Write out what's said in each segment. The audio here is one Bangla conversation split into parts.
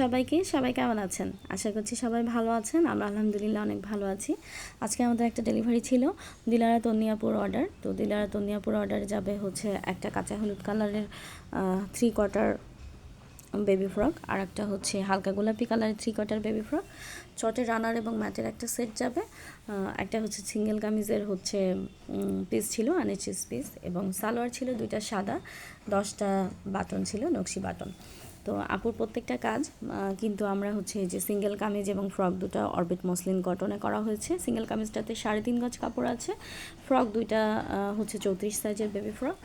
সবাইকে, সবাই কেমন আছেন? আশা করছি সবাই ভালো আছেন। আমরা আলহামদুলিল্লাহ অনেক ভালো আছি। আজকে আমাদের একটা ডেলিভারি ছিল, দিলারা তন্নিয়াপুর অর্ডার তো দিলারা তন্নিয়াপুর অর্ডারে যাবে হচ্ছে একটা কাঁচা হলুদ কালারের থ্রি কোয়ার্টার বেবি ফ্রক আর একটা হচ্ছে হালকা গোলাপি কালারের থ্রি কোয়ার্টার বেবি ফ্রক চটের রানার এবং ম্যাটের একটা সেট যাবে। একটা হচ্ছে সিঙ্গেল কামিজের হচ্ছে পিস ছিল আনিচিস পিস এবং সালোয়ার ছিল, দুইটা সাদা, দশটা বাটন ছিল, নকশি বাটন। তো আপুর প্রত্যেকটা কাজ কিন্তু আমরা হচ্ছে যে সিঙ্গেল কামিজ এবং ফ্রক দুটা অরবিট মসলিন কটনে করা হয়েছে। সিঙ্গেল কামিজটাতে সাড়ে তিন গজ কাপড় আছে। ফ্রক দুইটা হচ্ছে চৌত্রিশ সাইজের বেবি ফ্রক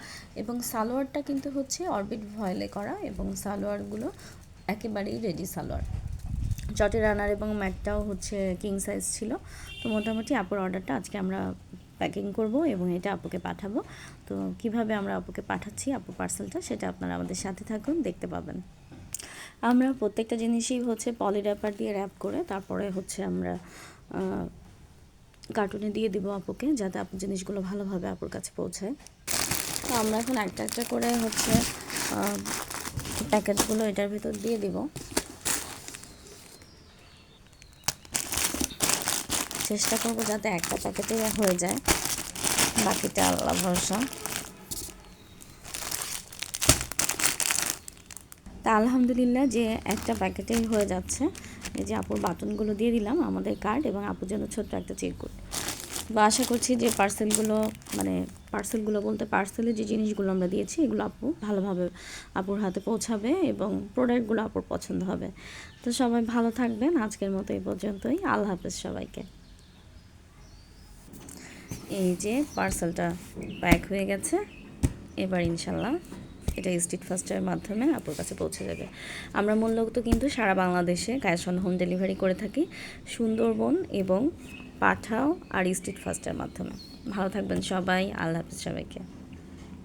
এবং সালোয়ারটা কিন্তু হচ্ছে অরবিট ভয়েলে করা এবং সালোয়ারগুলো একেবারেই রেডি সালোয়ার। চটের রানার এবং ম্যাটটাও হচ্ছে কিং সাইজ ছিল। তো মোটামুটি আপুর অর্ডারটা আজকে আমরা প্যাকিং করব এবং এটা আপুকে পাঠাবো। তো কীভাবে আমরা আপুকে পাঠাচ্ছি, আপু পার্সেলটা সেটা আপনারা আমাদের সাথে থাকুন, দেখতে পাবেন। আমরা প্রত্যেকটা জিনিসই হচ্ছে পলি র্যাপার দিয়ে র্যাপ করে তারপরে হচ্ছে আমরা কার্টুনে দিয়ে দিব আপুকে যাতে আপু জিনিসগুলো ভালোভাবে আপুর কাছে পৌঁছায়। তো আমরা এখন একটা একটা করে হচ্ছে প্যাকেটগুলো এটার ভিতর দিয়ে দিব। চেষ্টা করব যাতে একটা প্যাকেটে হয়ে যায়। বাকিটা আল্লাহ ভরসা। তা আলহামদুলিল্লাহ যে একটা প্যাকেটেই হয়ে যাচ্ছে। এই যে আপুর বাটনগুলো দিয়ে দিলাম, আমাদের কার্ড এবং আপুর জন্য ছোট্ট একটা চেকগুড বা আশা করছি যে পার্সেলগুলো মানে পার্সেলগুলো বলতে পার্সেলে যে জিনিসগুলো আমরা দিয়েছি, এগুলো আপু ভালোভাবে আপুর হাতে পৌঁছাবে এবং প্রোডাক্টগুলো আপুর পছন্দ হবে। তো সবাই ভালো থাকবেন, আজকের মতো এই পর্যন্তই। আল্লাহ হাফেজ সবাইকে। এই যে পার্সেলটা প্যাক হয়ে গেছে। এবার ইনশাল্লাহ এটা স্ট্রিট ফাস্টের মাধ্যমে আপুর কাছে পৌঁছে যাবে। আমরা মূলত কিন্তু সারা বাংলাদেশে ক্যাশ অন হোম ডেলিভারি করে থাকি সুন্দরবন এবং পাঠাও আর স্ট্রিট ফাস্টের মাধ্যমে। ভালো থাকবেন সবাই, আল্লাহ হাফিজ সবাইকে।